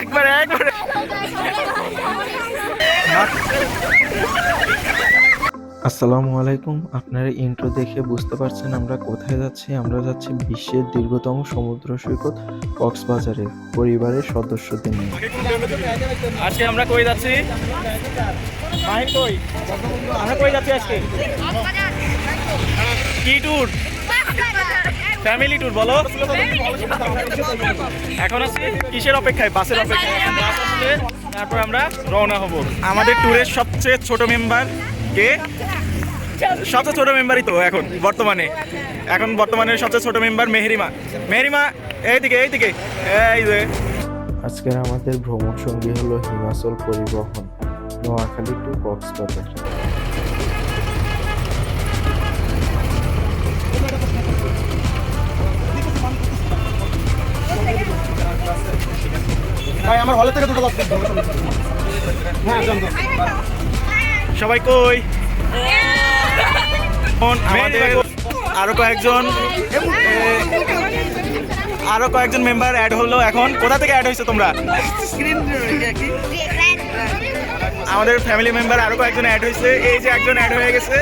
একবারে একবারে। আসসালামু আলাইকুম। আপনারা ইন্ট্রো দেখে বুঝতে পারছেন আমরা কোথায় যাচ্ছি। আমরা যাচ্ছি বিশ্বের দীর্ঘতম সমুদ্র সৈকত কক্সবাজারে পরিবারের সদস্যদের নিয়ে। আজকে আমরা কই যাচ্ছি? আমরা কই যাচ্ছি আজকে? কি ট্যুর ফ্যামিলি ট্যুর বলো। এখন আছি কিসের অপেক্ষায়? বাসের অপেক্ষায়। তারপর আমরা রওনা হব। আমাদের ট্যুরের সবচেয়ে ছোট মেম্বার কে? সবচেয়ে ছোট মেম্বারই তো এখন, বর্তমানে। এখন বর্তমানে সবচেয়ে ছোট মেম্বার মেহরিমা। মেহরিমা, এইদিকে এইদিকে। এই যে। আজকের আমাদের ভ্রমণ সঙ্গী হলো হিমাচল পরিবহন, নোয়াখালী টু কক্সবাজার। ভাই আমার হলে থেকে দুটো হ্যাঁ। সবাই কই? আমাদের আরও কয়েকজন। আরও কয়েকজন মেম্বার অ্যাড হলো এখন। কোথা থেকে অ্যাড হয়েছে তোমরা? আমাদের ফ্যামিলি মেম্বার আরও কয়েকজন অ্যাড হয়েছে। এই যে একজন অ্যাড হয়ে গেছে।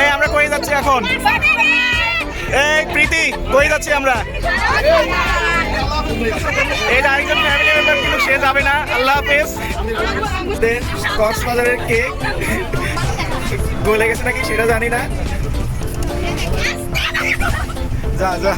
এই আমরা কই যাচ্ছি এখন? এই প্রীতি কই যাচ্ছি আমরা? যে আরেকজন ফ্যামিলি মেম্বার কিন্তু সে যাবে না। আল্লাহ হাফেজ। দে- কক্সবাজারের কেক গলে গেছে নাকি সেটা জানি না। যা যা।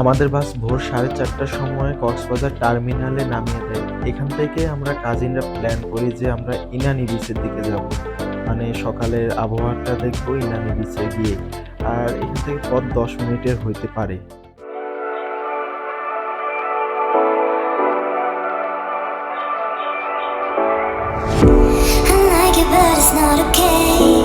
আমাদের বাস ভোর সাড়ে চারটার সময় কক্সবাজার টার্মিনালে নামিয়ে দেয়। এখান থেকে আমরা কাজিনরা প্ল্যান করি যে আমরা ইনানি বিচের দিকে যাব। মানে সকালের আবহাওয়াটা দেখব ইনানি বিচে গিয়ে। আর এখান থেকে পথ দশ মিনিটের হইতে পারে। It's not okay.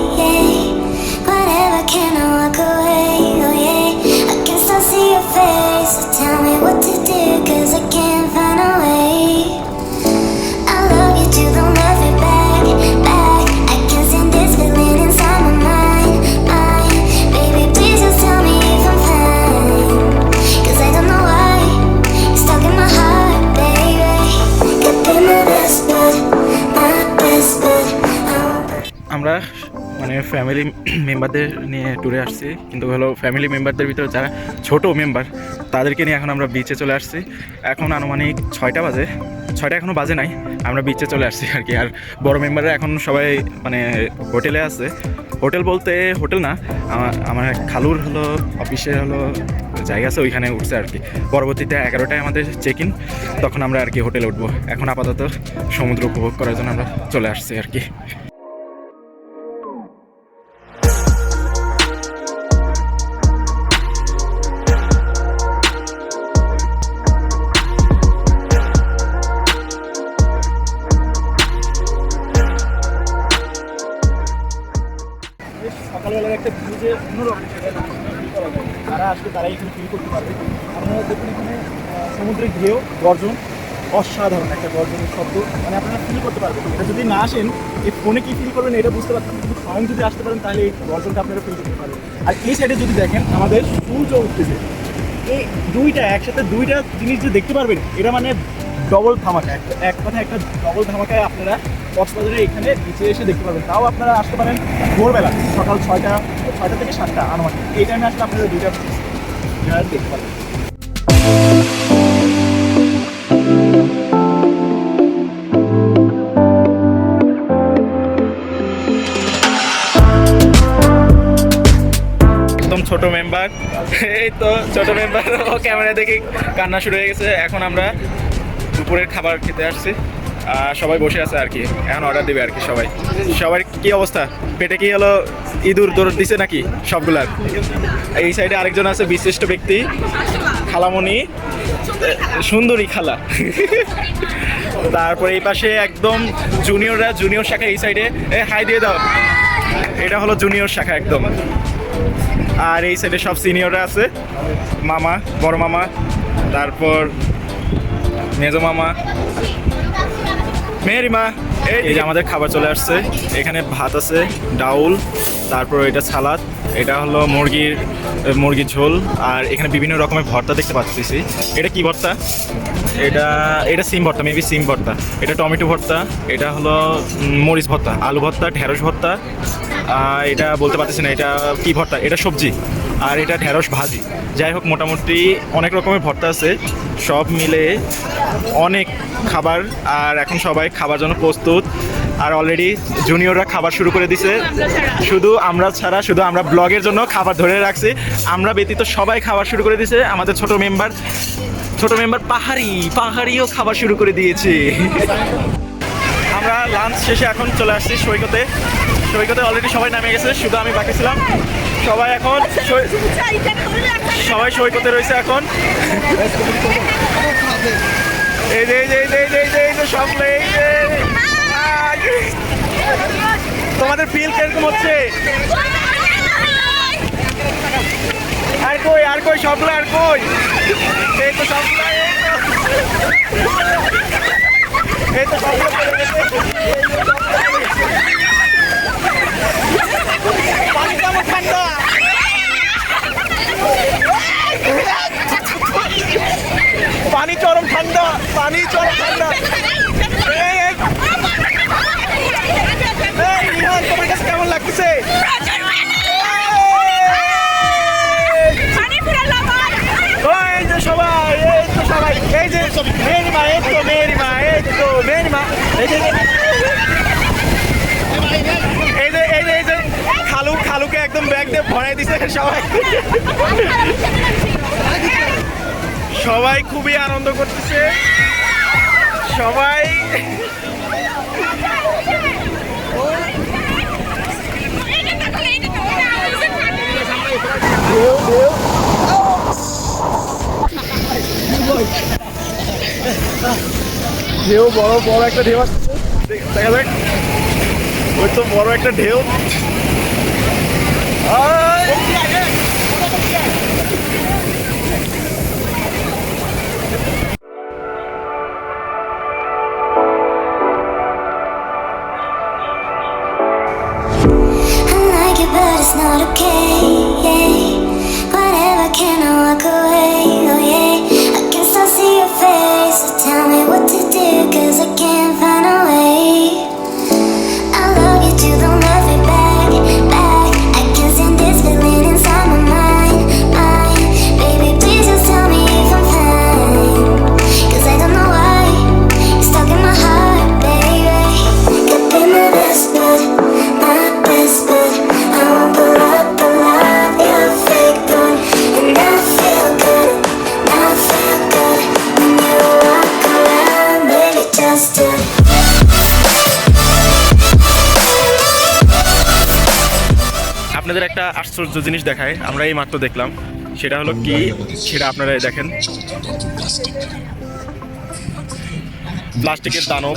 আমরা মানে ফ্যামিলি মেম্বারদের নিয়ে ট্যুরে আসছি। কিন্তু হলো ফ্যামিলি মেম্বারদের ভিতরে যারা ছোট মেম্বার তাদেরকে নিয়ে এখন আমরা বিচে চলে আসছি। এখন আনুমানিক ছয়টা বাজে। ছয়টা এখনও বাজে নাই। আমরা বিচে চলে আসছি আর কি। আর বড় মেম্বাররা এখন সবাই মানে হোটেলে আছে। হোটেল বলতে হোটেল না আমার খালুর হলো অফিসে হলো জায়গা আছে, ওইখানে উঠছে আর কি। পরবর্তীতে এগারোটায় আমাদের চেক ইন তখন আমরা আর কি হোটেলে উঠবো। এখন আপাতত সমুদ্র উপভোগ করার জন্য আমরা চলে আসছি আর কি। এখানে ফিল করতে পারবে। আপনারা দেখুন এখানে সমুদ্রের ঢেউ, গর্জন, অসাধারণ একটা গর্জনের শব্দ। মানে আপনারা ফিল করতে পারবেন। এটা যদি না আসেন এই ফোনে কি ফিল করবেন এটা বুঝতে পারছেন কিন্তু স্বয়ং যদি আসতে পারেন, তাহলে এই গর্জনটা আপনারা ফিল করতে পারবেন। আর এই সাইডে যদি দেখেন, আমাদের সূর্য উঠতেছে। এই দুইটা একসাথে দুইটা জিনিস যে দেখতে পারবেন, এটা মানে ডবল ধামাকা। একটা এক কথা একটা ডবল ধামাকায় আপনারা কক্সবাজারে এখানে নিচে এসে দেখতে পারবেন। তাও আপনারা আসতে পারেন ভোরবেলা, সকাল ছয়টা ছয়টা থেকে সাতটা আনুমানিক। এই টাইমে আসলে আপনারা দুইটা একদম ছোট মেম্বার এই তো ছোট মেম্বার ও ক্যামেরা দেখে কান্না শুরু হয়ে গেছে। এখন আমরা দুপুরের খাবার খেতে আসছি। সবাই বসে আছে আর কি। এখন অর্ডার দিবে আর কি সবাই। সবার কি অবস্থা? পেটে কি হলো ইঁদুর দৌড় দিছে নাকি সবগুলার এই সাইডে আরেকজন আছে, বিশিষ্ট ব্যক্তি খালামণি সুন্দরী খালা। তারপরে এই পাশে একদম জুনিয়ররা জুনিয়র শাখা এই সাইডে এ। হাই দিয়ে দাও। এটা হলো জুনিয়র শাখা একদম। আর এই সাইডে সব সিনিয়ররা আছে। মামা, বড় মামা, তারপর মেজো মামা। মেয়েরি মা, এই যে আমাদের খাবার চলে আসছে। এখানে ভাত আছে, ডাউল, তারপর এটা সালাদ, এটা হলো মুরগির মুরগির ঝোল, আর এখানে বিভিন্ন রকমের ভর্তা দেখতে পাচ্ছি। এটা কি ভর্তা? এটা এটা সিম ভর্তা, মেবি সিম ভর্তা। এটা টমেটো ভর্তা, এটা হলো মরিচ ভর্তা, আলু ভর্তা, ঢেঁড়স ভর্তা, আর এটা বলতে পারতেছি না, এটা কি ভর্তা? এটা সবজি, আর এটা ঢেঁড়স ভাজি। যাই হোক, মোটামুটি অনেক রকমের ভর্তা আছে। সব মিলে অনেক খাবার আর এখন সবাই খাবার জন্য প্রস্তুত। আর অলরেডি জুনিয়ররা খাবার শুরু করে দিছে। শুধু আমরা ছাড়া। শুধু আমরা ব্লগের জন্য খাবার ধরে রাখছি। আমরা ব্যতীত সবাই খাবার শুরু করে দিছে। আমাদের ছোট মেম্বার ছোট মেম্বার পাহাড়ি পাহাড়িও খাবার শুরু করে দিয়েছে। আমরা লাঞ্চ শেষে এখন চলে আসছি সৈকতে। সৈকতে অলরেডি সবাই নামে গেছে শুধু আমি বাকি ছিলাম। সবাই এখন সবাই সৈকতে রয়েছে এখন এই যে যে, এই যে এই যে এই যে সব এই যে তোমাদের ফিল কীরকম হচ্ছে আর কই আর কই, সবগুলো আর কই এই তো সবগুলো, এই তো। এই তো সবগুলো চলে গেছে। পানি কেমন ঠান্ডা পানি চরম ঠান্ডা, পানি চরম ঠান্ডা। তোমার কাছে কেমন লাগতেছে? সবাই সবাই, এই যে এই যে এই যে এই যে খালু, খালুকে একদম ব্যাগ দিয়ে ভরাই দিছে সবাই। সবাই খুবই আনন্দ করতেছে। সবাই ঢেউ বড় বড় একটা ঢেউ আসছে। দেখ- যাক। ওই তো বড় একটা ঢেউ। আয়! Not okay. Whatever, can I walk away? একটা আশ্চর্য জিনিস দেখায়, আমরা এই মাত্র দেখলাম। সেটা হলো কি? সেটা আপনারা দেখেন। প্লাস্টিকের দানব।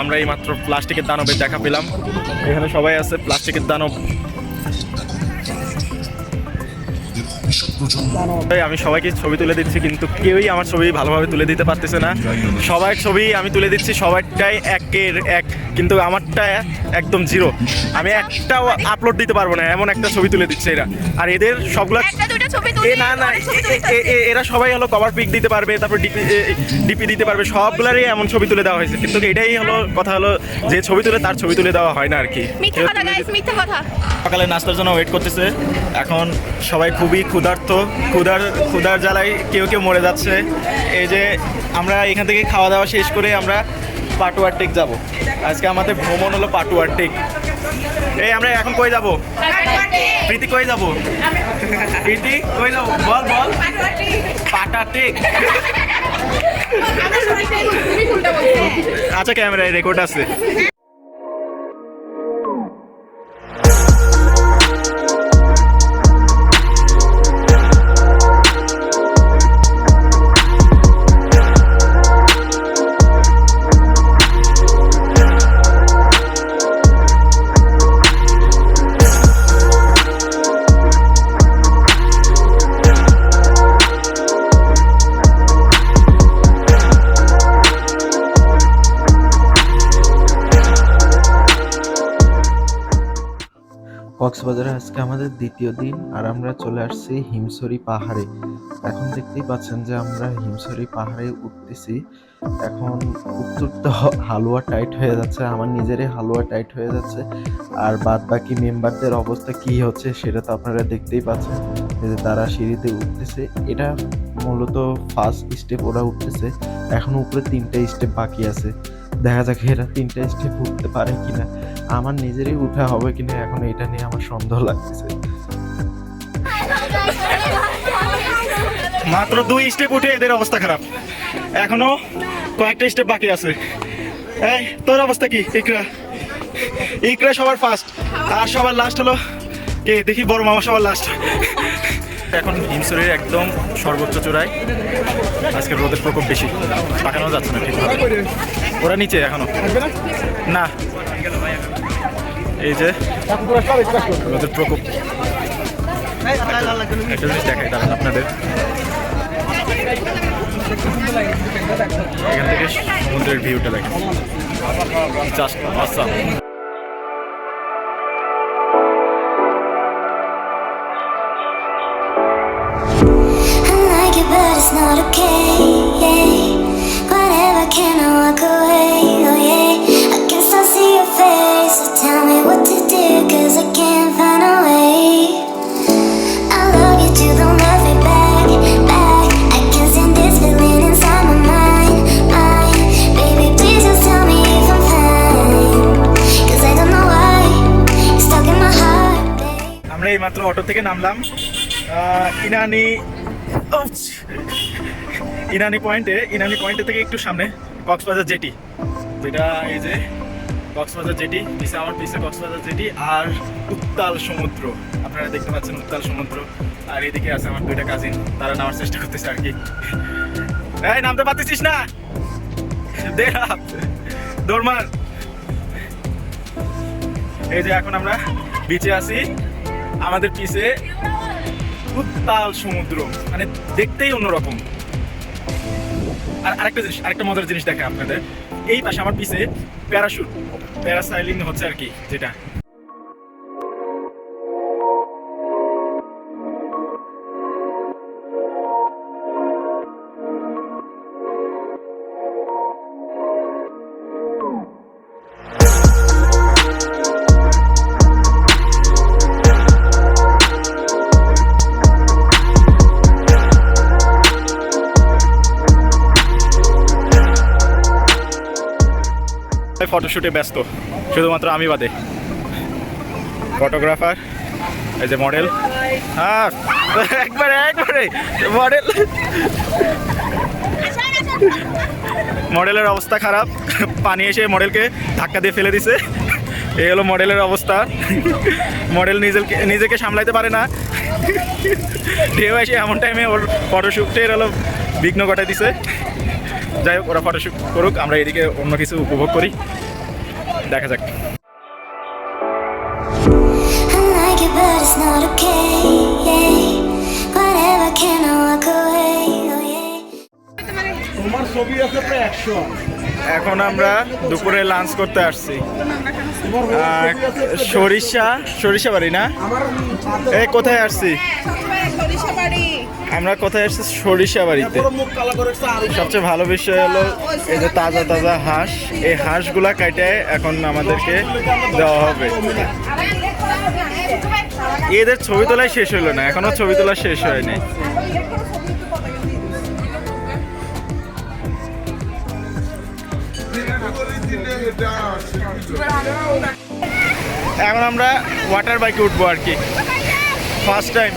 আমরা এই মাত্র প্লাস্টিকের দানবের দেখা পেলাম। এখানে সবাই আছে, প্লাস্টিকের দানব। আমি সবাইকে ছবি তুলে দিচ্ছি কিন্তু কেউই আমার ছবি ভালোভাবে তুলে দিতে পারতেছে না। সবার ছবি আমি তুলে দিচ্ছি সবারটাই একের এক কিন্তু আমারটা একদম জিরো। আমি একটাও আপলোড দিতে পারব না এমন একটা ছবি তুলে দিচ্ছে এরা। আর এদের সবগুলো এ না না এরা সবাই হলো কভার পিক দিতে পারবে তারপর ডিপি ডিপি দিতে পারবে সবগুলারই এমন ছবি তুলে দেওয়া হয়েছে। কিন্তু এটাই হলো কথা হলো যে ছবি তুলে তার ছবি তুলে দেওয়া হয় না আর কি। মিথ্যা কেউ কথা তুলে গাইস দিতে- মিথ্যা কথা। সকালে নাস্তার জন্য ওয়েট করতেছে। এখন সবাই খুবই ক্ষুধার্ত, ক্ষুধার ক্ষুধার জ্বালায় কেউ কেউ মরে যাচ্ছে। এই যে আমরা এখান থেকে খাওয়া দাওয়া শেষ করে আমরা পাটুয়ার টেক যাব। আজকে আমাদের ভ্রমণ হলো পাটুয়ার টেক এই আমরা এখন কই যাব? প্রীতি কই যাব? প্রীতি কই যাব? বল বল। পাটা টেক আচ্ছা ক্যামেরায় রেকর্ড আছে। কক্সবাজারে আজকে আমাদের দ্বিতীয় দিন আর আমরা চলে আসছি হিমসরি পাহাড়ে। এখন দেখতেই পাচ্ছেন যে আমরা হিমসরি পাহাড়ে উঠতেছি। এখন উঠতে হ- হালুয়া টাইট হয়ে যাচ্ছে, আমার নিজেরই হালুয়া টাইট হয়ে যাচ্ছে। আর বাদ বাকি মেম্বারদের অবস্থা কি হচ্ছে সেটা তো আপনারা দেখতেই পাচ্ছেন। যে তারা সিঁড়িতে উঠতেছে, এটা মূলত ফার্স্ট স্টেপ ওরা উঠতেছে। এখন উপরে তিনটে স্টেপ বাকি আছে। দেখা যাক এরা তিনটে স্টেপ উঠতে পারে কিনা। আমার নিজেরই উঠা হবে কিনা এখন এটা নিয়ে আমার সন্দেহ লাগছে মাত্র দুই স্টেপ উঠে এদের অবস্থা খারাপ। এখনও কয়েকটা স্টেপ বাকি আছে। এই তোর অবস্থা কি ইকরা? ইকরা সবার ফার্স্ট আর সবার লাস্ট হলো কে? দেখি বড় মামা সবার লাস্ট এখন হিমসরের একদম সর্বোচ্চ চূড়ায় আজকে রোদের প্রকোপ বেশি। তাকানো যাচ্ছে না ঠিক ওরা নিচে এখনও। না এই যে রোদের প্রকোপ। একটা জিনিস দেখাই, দাঁড়ান আপনাদের। এখান থেকে সমুদ্রের ভিউটা দেখেন। Just awesome but not okay. এই মাত্র অটো থেকে নামলাম। ইনানি ইনানি পয়েন্টে ইনানি পয়েন্টে থেকে একটু সামনে, কক্সবাজার জেটি। যেটা এই যে কক্সবাজার জেটি পিছে আমার পিছে কক্সবাজার জেটি আর উত্তাল সমুদ্র। আপনারা দেখতে পাচ্ছেন উত্তাল সমুদ্র। আর এদিকে আছে আমার দুইটা কাজিন তারা নামার চেষ্টা করতেছে আর কি। এই, নামতে পারতেছিস না? দে হাত। এই যে এখন আমরা বিচে আছি। আমাদের পিছে উত্তাল সমুদ্র। মানে দেখতেই অন্যরকম। আর আরেকটা জিনিস, আরেকটা মজার জিনিস দেখে আপনাদের। এই পাশে আমার পিছে প্যারাসুট প্যারাসাইলিং হচ্ছে আর কি, যেটা। ফটোশুটে ব্যস্ত, শুধুমাত্র আমি বাদে। ফটোগ্রাফার এই যে মডেল হ্যাঁ একবারে একবারে মডেল মডেলের অবস্থা খারাপ, পানি এসে মডেলকে ধাক্কা দিয়ে ফেলে দিছে। এই হলো মডেলের অবস্থা। মডেল নিজেকে নিজেকে সামলাইতে পারে না। ঢেউ এসে এমন টাইমে ওর ফটোশ্যুটের হলো বিঘ্ন ঘটাই দিছে। যাই হোক, ওরা ফটোশ্যুট করুক, আমরা এদিকে অন্য কিছু উপভোগ করি। দেখা যাক I like it, but it's not okay. Yeah. Whatever, can I walk away? Oh yeah. তোমার ছবি আছে প্রায় একশো এখন আমরা দুপুরে লাঞ্চ করতে আসছি সরিষা সরিষা বাড়ি না এ কোথায় আসছি আমরা কোথায় আসছি? সরিষা বাড়িতে সবচেয়ে ভালো বিষয় হলো এই যে তাজা তাজা হাঁস। এই হাঁসগুলা কাটে এখন আমাদেরকে দেওয়া হবে। এদের ছবি তোলাই শেষ হলো না। এখনও ছবি তোলা শেষ হয়নি। এখন আমরা ওয়াটার বাইকে উঠবো আর কি। First time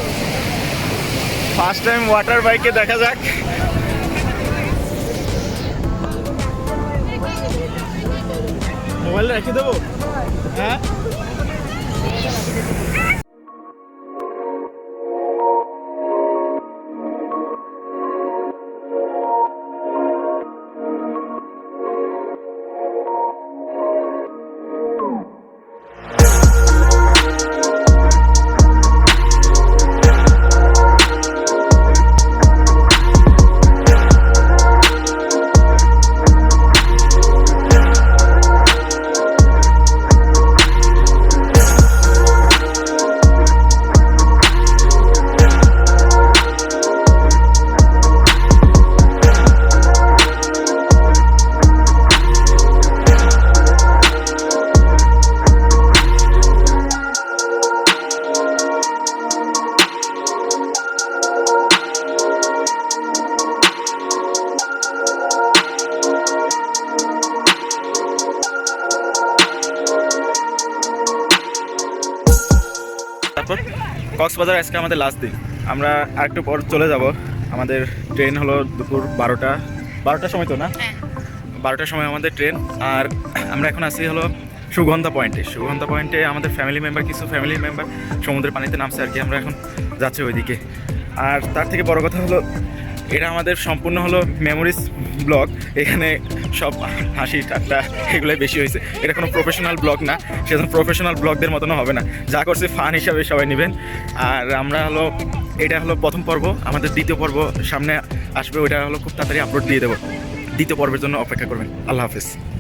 first time water বাইকে দেখা যাক। মোবাইল রেখে দেবো? হ্যাঁ? কক্সবাজার আজকে আমাদের লাস্ট দিন। আমরা আরেকটু পর চলে যাব। আমাদের ট্রেন হলো দুপুর বারোটা। বারোটার সময় তো না? বারোটার সময় আমাদের ট্রেন আর আমরা এখন আসি হলো সুগন্ধা পয়েন্টে সুগন্ধা পয়েন্টে আমাদের ফ্যামিলি মেম্বার কিছু ফ্যামিলি মেম্বার সমুদ্রের পানিতে নামছে আর কি। আমরা এখন যাচ্ছি ওইদিকে। আর তার থেকে বড় কথা হলো এটা আমাদের সম্পূর্ণ হলো মেমোরিজ ব্লগ এখানে সব হাসি, ঠাট্টা এগুলোই বেশি হয়েছে। এটা কোনো প্রফেশনাল ব্লগ না। সেজন্য প্রফেশনাল ব্লগদের মতনও হবে না। যা করছে ফান হিসাবে সবাই নেবেন। আর আমরা হলো, এটা হলো প্রথম পর্ব। আমাদের দ্বিতীয় পর্ব সামনে আসবে। ওইটা হলো খুব তাড়াতাড়ি আপলোড দিয়ে দেবো। দ্বিতীয় পর্বের জন্য অপেক্ষা করবেন। আল্লাহ হাফেজ।